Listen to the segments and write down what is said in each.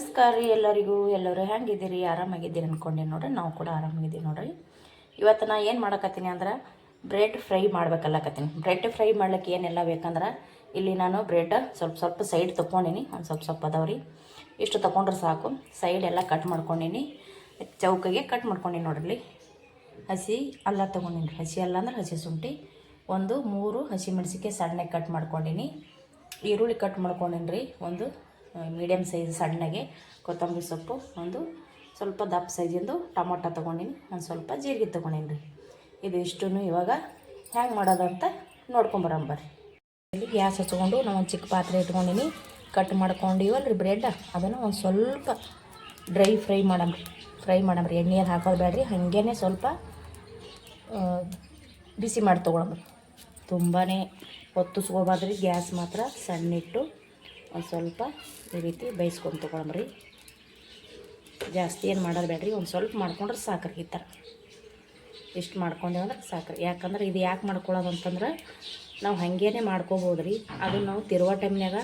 ನಮಸ್ಕಾರ ರೀ ಎಲ್ಲರಿಗೂ. ಎಲ್ಲರೂ ಹೆಂಗಿದ್ದೀರಿ? ಆರಾಮಾಗಿದ್ದೀರಿ ಅಂದ್ಕೊಂಡೆ ನೋಡ್ರಿ. ನಾವು ಕೂಡ ಆರಾಮಾಗಿದ್ದೀವಿ ನೋಡ್ರಿ. ಇವತ್ತು ನಾ ಏನು ಮಾಡಕತ್ತೀನಿ ಅಂದ್ರೆ ಬ್ರೆಡ್ ಫ್ರೈ ಮಾಡ್ಬೇಕಲ್ಲಕತ್ತೀನಿ. ಬ್ರೆಡ್ ಫ್ರೈ ಮಾಡ್ಲಿಕ್ಕೆ ಏನೆಲ್ಲ ಬೇಕಂದ್ರೆ ಇಲ್ಲಿ ನಾನು ಬ್ರೆಡ್ ಸ್ವಲ್ಪ ಸ್ವಲ್ಪ ಸೈಡ್ ತೊಗೊಂಡಿನಿ ಒಂದು ಸ್ವಲ್ಪ ಸ್ವಲ್ಪ ಅದಾವ್ರಿ ಇಷ್ಟು ತೊಗೊಂಡ್ರೆ ಸಾಕು. ಸೈಡ್ ಎಲ್ಲ ಕಟ್ ಮಾಡ್ಕೊಂಡೀನಿ. ಚೌಕಿಗೆ ಕಟ್ ಮಾಡ್ಕೊಂಡೀನಿ ನೋಡ್ರಿ ಹಸಿ ಅಲ್ಲ ತೊಗೊಂಡಿನಿ ಹಸಿ ಅಲ್ಲ ಅಂದ್ರೆ ಹಸಿ ಶುಂಠಿ. ಒಂದು ಮೂರು ಹಸಿ ಮೆಣಸಿಗೆ ಸಣ್ಣಗೆ ಕಟ್ ಮಾಡ್ಕೊಂಡಿನಿ. ಈರುಳ್ಳಿ ಕಟ್ ಮಾಡ್ಕೊಂಡಿನಿ ರೀ. ಒಂದು ಮೀಡಿಯಮ್ ಸೈಜ್ ಸಣ್ಣಗೆ ಕೊತ್ತಂಬರಿ ಸೊಪ್ಪು, ಒಂದು ಸ್ವಲ್ಪ ದಪ್ಪ ಸೈಜಿಂದು ಟೊಮೊಟೊ ತೊಗೊಂಡಿನಿ, ಒಂದು ಸ್ವಲ್ಪ ಜೀರಿಗೆ ತೊಗೊಂಡೀನಿ. ರೀ ಇದು ಇಷ್ಟು ಇವಾಗ ಹ್ಯಾಂಗೆ ಮಾಡೋದಂತ ನೋಡ್ಕೊಂಬರಂಬರ್ರಿ ಇಲ್ಲಿ ಗ್ಯಾಸ್ ಹಚ್ಕೊಂಡು ನಾವು ಒಂದು ಚಿಕ್ಕ ಪಾತ್ರೆ ಇಟ್ಕೊಂಡಿನಿ. ಕಟ್ ಮಾಡ್ಕೊಂಡಿವಲ್ಲ ರೀ ಬ್ರೆಡ್ ಅದನ್ನು ಒಂದು ಸ್ವಲ್ಪ ಡ್ರೈ ಫ್ರೈ ಮಾಡಮ್ರಿ ಫ್ರೈ ಮಾಡಮ್ರಿ ಎಣ್ಣೆ ಅದು ಹಾಕೋದು ಬೇಡ್ರಿ. ಹಾಗೇ ಸ್ವಲ್ಪ ಬಿಸಿ ಮಾಡಿ ತೊಗೊಳಮ್ರಿ ತುಂಬಾ ಹೊತ್ತಿಸ್ಕೋಬಾರ್ದ್ರಿ ಗ್ಯಾಸ್ ಮಾತ್ರ ಸಣ್ಣಿಟ್ಟು ಒಂದು ಸ್ವಲ್ಪ ಈ ರೀತಿ ಬೇಯಿಸ್ಕೊಂಡು ತೊಗೊಳಮ್ರಿ ಜಾಸ್ತಿ ಏನು ಮಾಡೋದು ಬೇಡ್ರಿ, ಒಂದು ಸ್ವಲ್ಪ ಮಾಡ್ಕೊಂಡ್ರೆ ಸಾಕ್ರಿ ಈ ಥರ ಇಷ್ಟು ಮಾಡ್ಕೊಂಡೇವು ಅಂದ್ರೆ ಸಾಕ್ರಿ. ಯಾಕಂದ್ರೆ ಇದು ಯಾಕೆ ಮಾಡ್ಕೊಳ್ಳೋದು ಅಂತಂದ್ರೆ ನಾವು ಹಾಗೇನೆ ಮಾಡ್ಕೋಬೋದು ರೀ ಅದು ನಾವು ತಿರುವ ಟೈಮ್ನಾಗ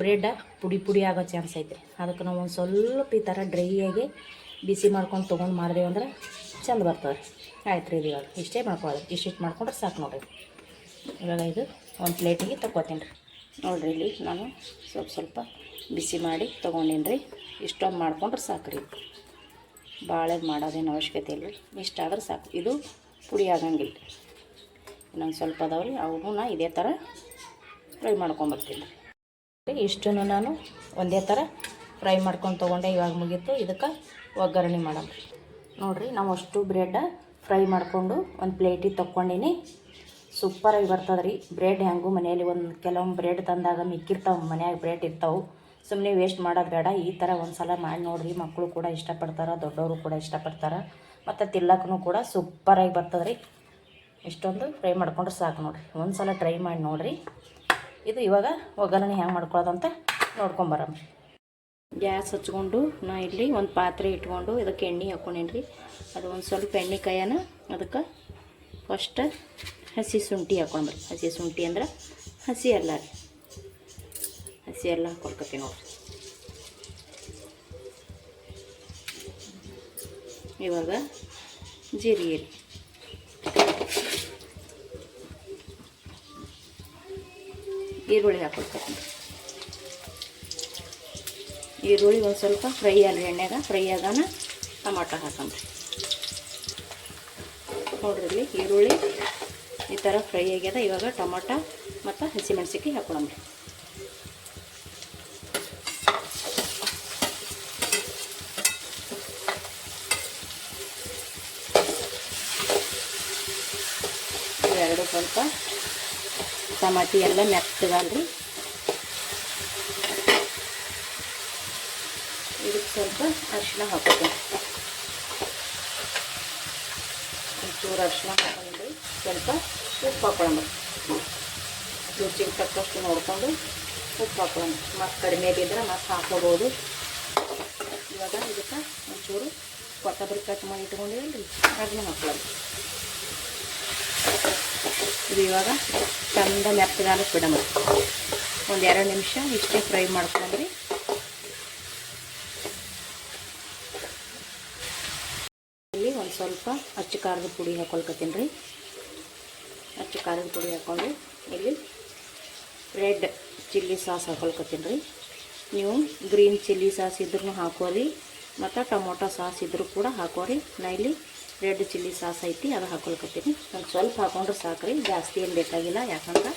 ಬ್ರೆಡ್ ಪುಡಿ ಪುಡಿ ಆಗೋ ಚಾನ್ಸ್ ಐತೆ ಅದಕ್ಕೆ ನಾವು ಒಂದು ಸ್ವಲ್ಪ ಈ ಥರ ಡ್ರೈಯಾಗಿ ಬಿಸಿ ಮಾಡ್ಕೊಂಡು ತೊಗೊಂಡು ಮಾಡಿದೆವು ಅಂದ್ರೆ ಚಂದ ಬರ್ತದೆ ಆಯ್ತು ರೀ ಇವಾಗ. ಇಷ್ಟೇ ಮಾಡ್ಕೊಳ್ಳೋದು ಇಷ್ಟಿಷ್ಟು ಮಾಡ್ಕೊಂಡ್ರೆ ಸಾಕು ನೋಡಿರಿ. ಇವಾಗ ಇದು ಒಂದು ಪ್ಲೇಟಿಗೆ ತಗೋತೀನಿ ರೀ ನೋಡಿರಿ ಇಲ್ಲಿ ನಾನು ಸ್ವಲ್ಪ ಸ್ವಲ್ಪ ಬಿಸಿ ಮಾಡಿ ತೊಗೊಂಡೇನಿ ರೀ? ಇಷ್ಟೊಂದು ಮಾಡ್ಕೊಂಡ್ರೆ ಸಾಕು ರೀ ಭಾಳ ಮಾಡೋದೇನು ಅವಶ್ಯಕತೆ ಇಲ್ಲ ರೀ ಇಷ್ಟಾದ್ರೆ ಸಾಕು. ಇದು ಪುಡಿ ಆಗಂಗಿಲ್ಲ. ಇನ್ನೊಂದು ಸ್ವಲ್ಪ ಅದಾವ್ರಿ. ಅವನು ನಾ ಇದೇ ಥರ ಫ್ರೈ ಮಾಡ್ಕೊಂಬರ್ತೀನಿ ರೀ, ಇಷ್ಟನ್ನು ನಾನು ಒಂದೇ ಥರ ಫ್ರೈ ಮಾಡ್ಕೊಂಡು ತೊಗೊಂಡೆ. ಇವಾಗ ಮುಗೀತು. ಇದಕ್ಕೆ ಒಗ್ಗರಣೆ ಮಾಡೋಣ ನೋಡಿರಿ, ನಾವು ಅಷ್ಟು ಬ್ರೆಡ್ ಫ್ರೈ ಮಾಡಿಕೊಂಡು ಒಂದು ಪ್ಲೇಟಿಗೆ ತೊಗೊಂಡಿನಿ ಸೂಪರಾಗಿ ಬರ್ತದೆ ರೀ ಬ್ರೆಡ್ ಹೆಂಗೂ ಮನೆಯಲ್ಲಿ ಒಂದು ಕೆಲವೊಂದು ಬ್ರೆಡ್ ತಂದಾಗ ಮಿಕ್ಕಿರ್ತಾವೆ, ಮನ್ಯಾಗ ಬ್ರೆಡ್ ಇರ್ತಾವೆ. ಸುಮ್ಮನೆ ವೇಸ್ಟ್ ಮಾಡೋದು ಬೇಡ. ಈ ಥರ ಒಂದು ಸಲ ಮಾಡಿ ನೋಡಿರಿ ಮಕ್ಕಳು ಕೂಡ ಇಷ್ಟಪಡ್ತಾರೆ, ದೊಡ್ಡವರು ಕೂಡ ಇಷ್ಟಪಡ್ತಾರೆ. ಮತ್ತು ತಿಲ್ಲಕ್ಕೂ ಕೂಡ ಸೂಪರಾಗಿ ಬರ್ತದೆ ರೀ ಇಷ್ಟೊಂದು ಫ್ರೈ ಮಾಡ್ಕೊಂಡ್ರೆ ಸಾಕು ನೋಡಿರಿ. ಒಂದು ಸಲ ಟ್ರೈ ಮಾಡಿ ನೋಡಿರಿ. ಇದು ಇವಾಗ ಒಗ್ಗರಣೆ ಹೆಂಗೆ ಮಾಡ್ಕೊಳ್ಳೋದಂತ ನೋಡ್ಕೊಂಬರಮ್ರಿ ಗ್ಯಾಸ್ ಹಚ್ಕೊಂಡು ನಾ ಇಲ್ಲಿ ಒಂದು ಪಾತ್ರೆ ಇಟ್ಕೊಂಡು ಇದಕ್ಕೆ ಎಣ್ಣೆ ಹಾಕ್ಕೊಂಡೇನಿ ರೀ ಅದು ಒಂದು ಸ್ವಲ್ಪ ಎಣ್ಣೆ ಕಾಯನ ಅದಕ್ಕೆ ಫಸ್ಟ್ ಹಸಿ ಶುಂಠಿ ಹಾಕೊಂಡ್ರಿ. ಹಸಿ ಶುಂಠಿ ಅಂದ್ರೆ ಹಸಿ ಅಲ್ಲ ರೀ. ಹಸಿ ಎಲ್ಲ ಹಾಕೊಳ್ಕತ್ತೀನಿ ನೋಡ್ರಿ. ಇವಾಗ ಜೀರಿಗೆ ರೀ. ಈರುಳ್ಳಿ ಹಾಕೊಳ್ಕೊತೀನಿ ಈರುಳ್ಳಿ ಒಂದು ಸ್ವಲ್ಪ ಫ್ರೈ ಅಲ್ರಿ ಎಣ್ಣೆಗ ಫ್ರೈ ಆಗಾನ ಟಮಾಟೊ ಹಾಕೊಂಡ್ರಿ ನೋಡ್ರಿ ಈರುಳ್ಳಿ ಈ ಥರ ಫ್ರೈ ಆಗ್ಯದ. ಇವಾಗ ಟೊಮೊಟೊ ಮತ್ತು ಹಸಿಮೆಣ್ಸಿಕಾಯಿ ಹಾಕೊಳಮ್ರಿ ಇವೆರಡು ಸ್ವಲ್ಪ ಟಮಾಟಿ ಎಲ್ಲ ಮೆತ್ತಗಲ್ರಿ ಇದಕ್ಕೆ ಸ್ವಲ್ಪ ಅರಿಶಿನ ಹಾಕೋದು ಒಂಚೂರು ಅರಿಶಿನ ಹಾಕೊಂಡ್ರಿ ಸ್ವಲ್ಪ ಉಪ್ಪು ಹಾಕೊಳ್ಳೋಣ. ರುಚಿಗೆ ತಕ್ಕಷ್ಟು ನೋಡಿಕೊಂಡು ಉಪ್ಪು ಹಾಕೊಳ್ಳೋಣ. ಮತ್ತು ಕಡಿಮೆ ಬಿದ್ದರೆ ಮತ್ತೆ ಹಾಕೋಬೋದು ಇವಾಗ ಇದಕ್ಕೆ ಒಂಚೂರು ಕೊತ್ತಂಬರಿ ಕಟ್ ಮಾಡಿ ಇಟ್ಕೊಂಡಿರಲ್ರಿ ಅದನ್ನ ಹಾಕೊಳ್ಳೋದು ಇದು ಇವಾಗ ಚಂದ ಮೆತ್ತಗಾಲಕ್ಕೆ ಬಿಡೋಣ ಒಂದು ಎರಡು ನಿಮಿಷ ಇಷ್ಟೇ ಫ್ರೈ ಮಾಡ್ಕೊಂಡ್ರಿ. ಇಲ್ಲಿ ಒಂದು ಸ್ವಲ್ಪ ಅಚ್ಚು ಖಾರದ ಪುಡಿ ಹಾಕೊಳ್ಕತ್ತೀನಿ ರೀ. ಅಚ್ಚು ಖಾರದ ಪುಡಿ ಹಾಕ್ಕೊಂಡು ಇಲ್ಲಿ ರೆಡ್ ಚಿಲ್ಲಿ ಸಾಸ್ ಹಾಕೊಳ್ಕೊತೀನಿ ರೀ. ನೀವು ಗ್ರೀನ್ ಚಿಲ್ಲಿ ಸಾಸ್ ಇದ್ರೂ ಹಾಕೋರಿ ಮತ್ತು ಟೊಮೊಟೊ ಸಾಸ್ ಇದ್ರೂ ಕೂಡ ಹಾಕೋರಿ ನಾ ಇಲ್ಲಿ ರೆಡ್ ಚಿಲ್ಲಿ ಸಾಸ್ ಐತಿ, ಅದು ಹಾಕೊಳ್ಕೊತೀನಿ. ಒಂದು ಸ್ವಲ್ಪ ಹಾಕೊಂಡ್ರೆ ಸಾಕು ರೀ ಜಾಸ್ತಿ ಏನು ಬೇಕಾಗಿಲ್ಲ. ಯಾಕಂದ್ರೆ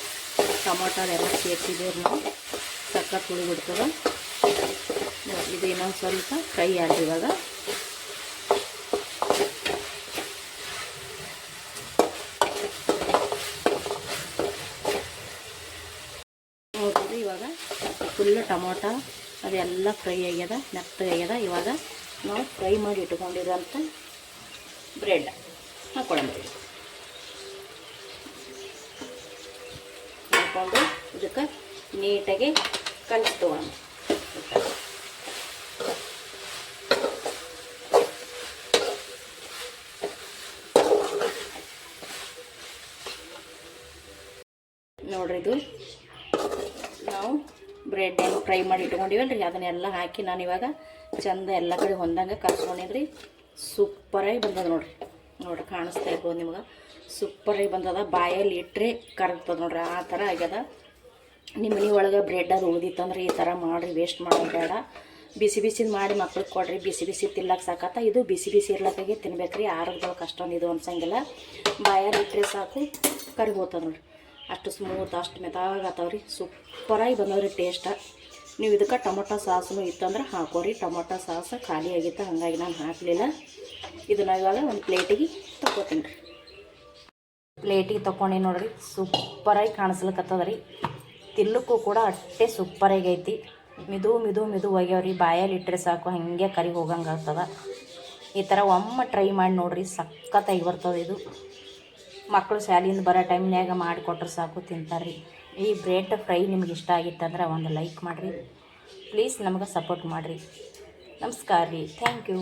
ಟೊಮೊಟೊ ಎಲ್ಲ ಸೇರ್ಸಿದ್ದೀವಿ ನಾವು ಸಕ್ಕ ಹುಳಿ ಬಿಡ್ತದೆ ಇದು ಇನ್ನೊಂದು ಸ್ವಲ್ಪ ಫ್ರೈ ಆಗಿ ಇವಾಗ ನೋಡ್ರಿ ಇವಾಗ ಫುಲ್ ಟೊಮೊಟೊ, ಅದೆಲ್ಲ ಫ್ರೈ ಆಗ್ಯದ ಮೆತ್ತಗಾಗ್ಯದ ಇವಾಗ ನಾವು ಫ್ರೈ ಮಾಡಿ ಇಟ್ಕೊಂಡಿರೋಂಥ ಬ್ರೆಡ್ ಹಾಕೊಳ್ಳೋಣ. ಹಾಕ್ಕೊಂಡು ಇದಕ್ಕೆ ನೀಟಾಗಿ ಕಲಿಸಿ ತೊಗೊಂಡು ನೋಡ್ರಿ ಇದು. ನಾವು ಬ್ರೆಡ್ ಏನು ಫ್ರೈ ಮಾಡಿ ಇಟ್ಕೊಂಡಿವಲ್ಲ ರೀ ಅದನ್ನೆಲ್ಲ ಹಾಕಿ ನಾನು ಇವಾಗ ಚಂದ ಎಲ್ಲ ಕಡೆ ಹೊಂದಂಗೆ ಕರ್ಸ್ಕೊಂಡಿದ್ರಿ. ಸೂಪರಾಗಿ ಬಂದದ ನೋಡ್ರಿ. ನೋಡ್ರಿ, ಕಾಣಿಸ್ತಾ ಇರ್ಬೋದು ನಿಮ್ಗೆ. ಸೂಪರಾಗಿ ಬಂದದ. ಬಾಯಲ್ಲಿ ಇಟ್ಟರೆ ಕರಗ್ತದೆ ನೋಡ್ರಿ, ಆ ಥರ ಆಗ್ಯದ. ನಿಮ್ಮ ಮನೆ ಒಳಗೆ ಬ್ರೆಡ್ ಅದು ಉಳಿದಿತ್ತಂದ್ರೆ ಈ ಥರ ಮಾಡಿರಿ ವೇಸ್ಟ್ ಮಾಡೋದು ಬೇಡ. ಬಿಸಿ ಬಿಸಿದು ಮಾಡಿ ಮಕ್ಳಿಗೆ ಕೊಡ್ರಿ, ಬಿಸಿ ಬಿಸಿ ತಿನ್ಲಕ್ಕೆ ಸಾಕತ್ತ. ಇದು ಬಿಸಿ ಬಿಸಿ ಇರ್ಲಕ್ಕಾಗಿ ತಿನ್ಬೇಕು ರೀ ಆರೋಗ್ಯದೊಳಗೆ ಅಷ್ಟೊಂದು ಇದು ಅನ್ಸಂಗಿಲ್ಲ. ಬಾಯಲ್ಲಿ ಇಟ್ಟರೆ ಸಾಕು ಕರಿ ಹೋಗ್ತದೆ ನೋಡ್ರಿ. ಅಷ್ಟು ಸ್ಮೂತ್ ಅಷ್ಟು ಮೆತ್ತಾಗತ್ತವ ರೀ ಸೂಪರಾಗಿ ಬಂದವ್ರಿ ಟೇಸ್ಟ ನೀವು ಇದಕ್ಕೆ ಟೊಮೊಟೊ ಸಾಸನು ಇತ್ತಂದ್ರೆ ಹಾಕೋರಿ. ಟೊಮೊಟೊ ಸಾಸ್ ಖಾಲಿ ಆಗಿತ್ತು, ಹಾಗಾಗಿ ನಾನು ಹಾಕಲಿಲ್ಲ. ಇದನ್ನ ಇವಾಗ ಒಂದು ಪ್ಲೇಟಿಗೆ ತಗೋತೀನಿ ರೀ. ಪ್ಲೇಟಿಗೆ ತೊಗೊಂಡು ನೋಡ್ರಿ, ಸೂಪರಾಗಿ ಕಾಣಿಸ್ಲಿಕ್ಕತ್ತದ ರೀ ಕೂಡ ಅಷ್ಟೇ ಸೂಪರಾಗಿ ಐತಿ. ಮಿದು ಮಿದು ಮಿದು ರೀ ಬಾಯಲ್ಲಿ ಇಟ್ಟರೆ ಸಾಕು, ಹಾಗೆ ಕರಿ ಹೋಗಂಗೆ ಈ ಥರ ಒಮ್ಮೆ ಟ್ರೈ ಮಾಡಿ ನೋಡ್ರಿ, ಸಖತ್ತಾಗಿ ಬರ್ತದೆ ಇದು. ಮಕ್ಕಳು ಶಾಲೆಯಿಂದ ಬರೋ ಟೈಮ್ನ್ಯಾಗ ಮಾಡಿಕೊಟ್ರೆ ಸಾಕು ತಿಂತಾರೆ ಈ ಬ್ರೆಡ್ ಫ್ರೈ ನಿಮ್ಗೆ ಇಷ್ಟ ಆಗಿತ್ತಂದ್ರೆ ಒಂದು ಲೈಕ್ ಮಾಡಿರಿ. ಪ್ಲೀಸ್ ನಮಗೆ ಸಪೋರ್ಟ್ ಮಾಡಿರಿ. ನಮಸ್ಕಾರ ರೀ ಥ್ಯಾಂಕ್ ಯು.